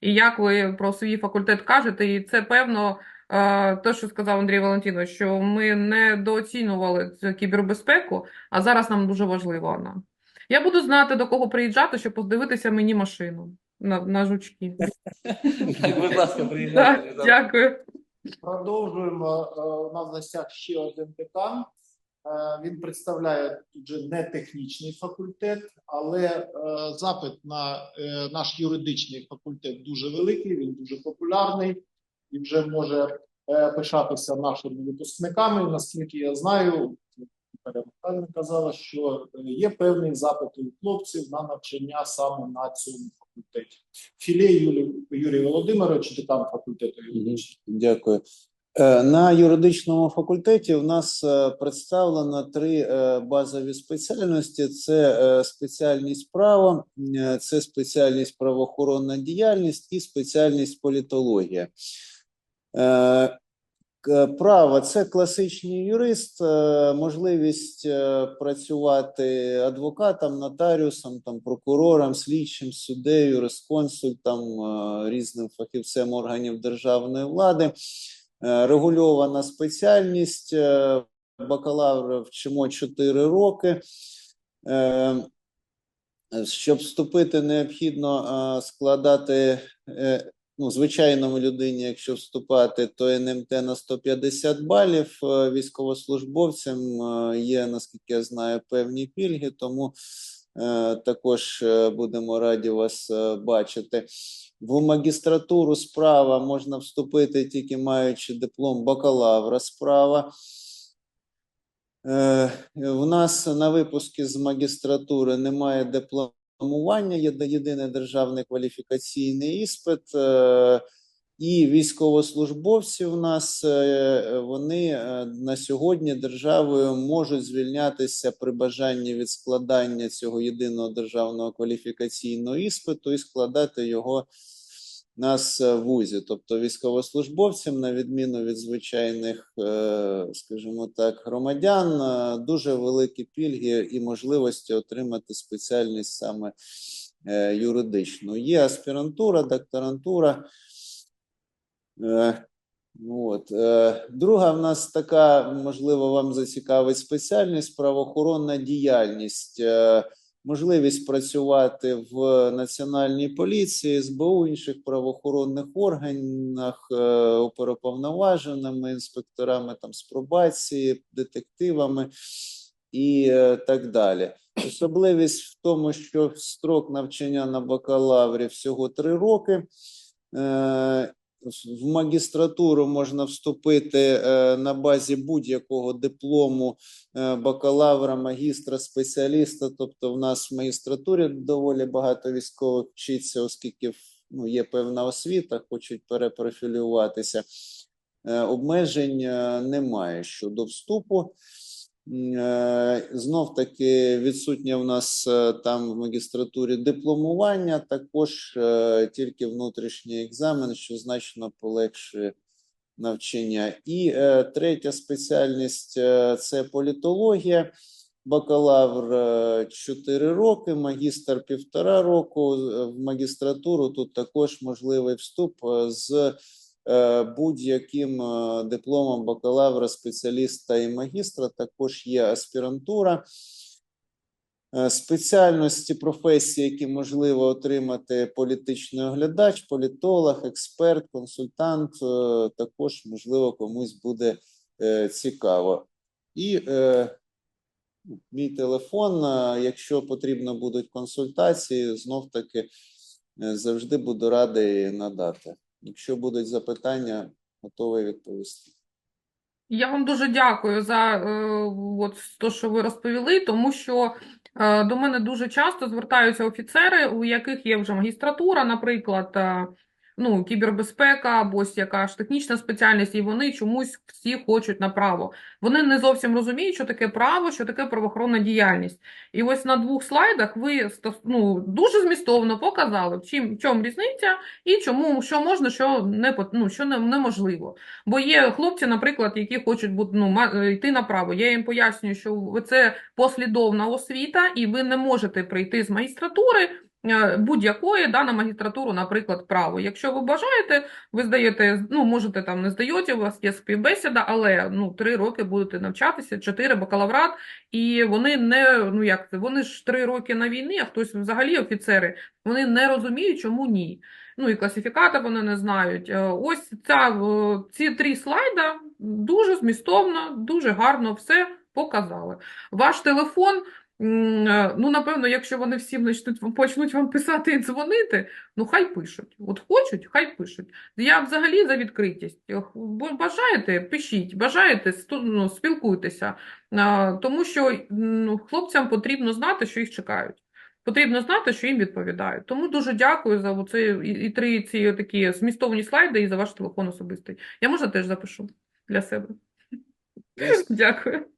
і як ви про свій факультет кажете, і це певно. е, Те, що сказав Андрій Валентинович, що ми недооцінювали цю кібербезпеку, а зараз нам дуже важлива вона. Я буду знати, до кого приїжджати, щоб подивитися мені машину на, на жучки. Будь ласка, приїжджайте. дякую. Продовжуємо. Е, У нас в гостях ще один декан. Е, Він представляє тут же не технічний факультет, але е, запит на е, наш юридичний факультет дуже великий, він дуже популярний і вже може пишатися нашими випускниками. Наскільки я знаю, Наталя казала, що є певний запит у хлопців на навчання саме на цьому факультеті. Філей Юрій, Юрій Володимирович, декан факультету юридичного. Дякую. Е, На юридичному факультеті у нас е, представлено три е, базові спеціальності: це спеціальність право, е, це спеціальність правоохоронна діяльність і спеціальність політологія. Право це класичний юрист, можливість працювати адвокатом, нотаріусом, там, прокурором, слідчим, суддею, юрисконсультом, різним фахівцем органів державної влади. Е, Регульована спеціальність, е, бакалавра вчимо 4 роки. Е, Щоб вступити, необхідно складати ну, звичайному людині, якщо вступати, то НМТ на 150 балів. Військовослужбовцям є, наскільки я знаю, певні пільги, тому також е, будемо раді вас е, бачити. В магістратуру справа можна вступити тільки маючи диплом бакалавра справа. Е, У нас на випуску з магістратури немає дипломування, є єдиний державний кваліфікаційний іспит. І військовослужбовці у нас е, вони е, на сьогодні державою можуть звільнятися при бажанні від складання цього єдиного державного кваліфікаційного іспиту і складати його нас в вузі, тобто військовослужбовцям, на відміну від звичайних, е, скажімо так, громадян, дуже великі пільги і можливості отримати спеціальність саме юридичну. Є аспірантура, докторантура. Е, От. е, Друга в нас така, можливо, вам зацікавить спеціальність правоохоронна діяльність. Е, Можливість працювати в національній поліції, СБУ, інших правоохоронних органах, оперуповноваженими, інспекторами там з пробації, детективами і так далі. Особливість в тому, що строк навчання на бакалаврі всього три роки. В магістратуру можна вступити е, на базі будь-якого диплому е, бакалавра, магістра, спеціаліста. Тобто, в нас в магістратурі доволі багато військових вчиться, оскільки ну, є певна освіта, хочуть перепрофілюватися. Е, Обмежень немає щодо вступу. Е, Знов таки відсутнє в нас е, там в магістратурі дипломування, також е, тільки внутрішній екзамен, що значно полегшує навчання. І третя спеціальність це політологія. Бакалавр 4 роки, магістр півтора року. В магістратуру тут також можливий вступ з будь-яким е, дипломом бакалавра, спеціаліста і магістра. Також є аспірантура. Е, Спеціальності професії, які можливо отримати політичний оглядач, політолог, експерт, консультант, е, також можливо комусь буде е, цікаво. І е, мій телефон, е, якщо потрібно будуть консультації, знов таки е, завжди буду радий надати. Якщо будуть запитання, готовий відповісти. Я вам дуже дякую за е, от, те, що ви розповіли, тому що е, до мене дуже часто звертаються офіцери, у яких є вже магістратура, наприклад, е, ну, кібербезпека або ось яка ж технічна спеціальність, і вони чомусь всі хочуть на право. Вони не зовсім розуміють, що таке право, що таке правоохоронна діяльність. І ось на двох слайдах ви ну, дуже змістовно показали, в чим, чому різниця і чому, що можна, що, не, ну, що не, неможливо. Бо є хлопці, наприклад, які хочуть бути, ну, е, йти направо. Я їм пояснюю, що це послідовна освіта, і ви не можете прийти з магістратури будь-якої да, на магістратуру, наприклад, право. Якщо ви бажаєте, ви здаєте, ну, можете там не здаєте, у вас є співбесіда, але ну, три роки будете навчатися, чотири бакалаврат, і вони не, ну як це, вони ж три роки на війні, а хтось взагалі офіцери, вони не розуміють, чому ні. Ну і класифікати вони не знають. Е, Ось ця, е, ці три слайда дуже змістовно, дуже гарно все показали. Ваш телефон, е, ну, напевно, якщо вони всі почнуть, вам- почнуть вам писати і дзвонити, ну хай пишуть. От хочуть, хай пишуть. Я взагалі за відкритість. Е, Бажаєте, пишіть, бажаєте, ну, спілкуйтеся. Тому що ну, хлопцям потрібно знати, що їх чекають. Потрібно знати, що їм відповідають. Тому дуже дякую за оце, і, і три ці такі змістовні слайди і за ваш телефон особистий. Я можна теж запишу для себе. Дякую.